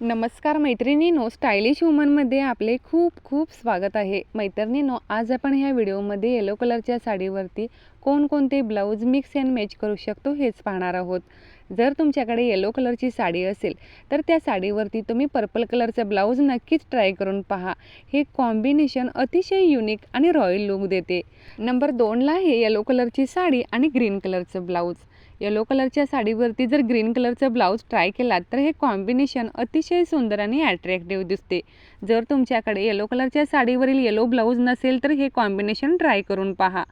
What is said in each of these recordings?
नमस्कार मैत्रिणीनो स्टायलिश वुमनमध्ये आपले खूप खूप स्वागत आहे. मैत्रिणीनो आज आपण ह्या व्हिडिओमध्ये येलो कलरच्या साडीवरती कोणकोणते ब्लाऊज मिक्स अँड मॅच करू शकतो हेच पाहणार आहोत. जर तुमच्याकडे येलो कलरची साडी असेल तर त्या साडीवरती तुम्ही पर्पल कलरचं ब्लाऊज नक्कीच ट्राय करून पहा. हे कॉम्बिनेशन अतिशय युनिक आणि रॉयल लुक देते. नंबर दोनला आहे येलो कलरची साडी आणि ग्रीन कलरचं ब्लाऊज येलो कलरच्या साडीवरती जर ग्रीन कलरचं ब्लाऊज ट्राय केलात तर हे कॉम्बिनेशन अतिशय सुंदर आणि ॲट्रॅक्टिव्ह दिसते. जर तुमच्याकडे येलो कलरच्या साडीवरील येलो ब्लाऊज नसेल तर हे कॉम्बिनेशन ट्राय करून पहा.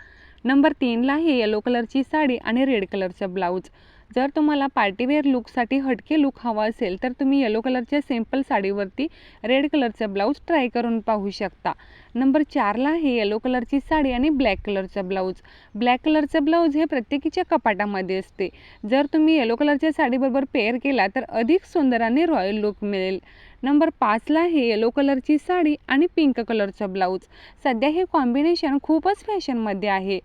नंबर तीनला आहे येलो कलरची साडी आणि रेड कलरचं ब्लाऊज जर तुम्हाला पार्टीवेअर लुकसाठी हटके लुक हवा असेल तर तुम्ही येलो कलरच्या सिंपल साडीवरती रेड कलरचं ब्लाऊज ट्राय करून पाहू शकता. नंबर चारला आहे येलो कलरची साडी आणि ब्लॅक कलरचं ब्लाऊज ब्लॅक कलरचं ब्लाऊज हे प्रत्येकीच्या कपाटामध्ये असते. जर तुम्ही येलो कलरच्या साडीबरोबर पेअर केला तर अधिक सुंदर आणि रॉयल लुक मिळेल. नंबर पाचला आहे येलो कलरची साडी आणि पिंक कलरचं ब्लाऊज सध्या हे कॉम्बिनेशन खूपच फॅशनमध्ये आहे.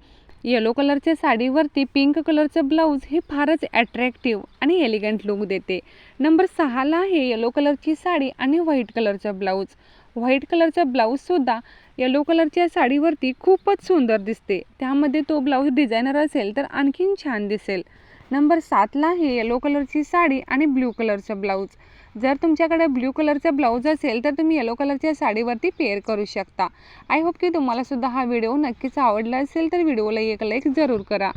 येलो कलरच्या साडीवरती पिंक कलरचं ब्लाऊज हे फारच ॲट्रॅक्टिव्ह आणि एलिगंट लुक देते. नंबर सहाला आहे येलो कलरची साडी आणि व्हाईट कलरचं ब्लाऊज व्हाईट कलरचं ब्लाऊजसुद्धा येलो कलरच्या साडीवरती खूपच सुंदर दिसते. त्यामध्ये तो ब्लाऊज डिझायनर असेल तर आणखीन छान दिसेल. नंबर सातला आहे येलो कलरची साडी आणि ब्ल्यू कलरचं ब्लाऊज जर तुमच्याकडे ब्ल्यू कलरचं ब्लाऊज असेल तर तुम्ही येलो कलरच्या साडीवरती पेअर करू शकता. आय होप की तुम्हाला सुद्धा हा व्हिडिओ नक्कीच आवडला असेल तर व्हिडिओला एक लाईक जरूर करा.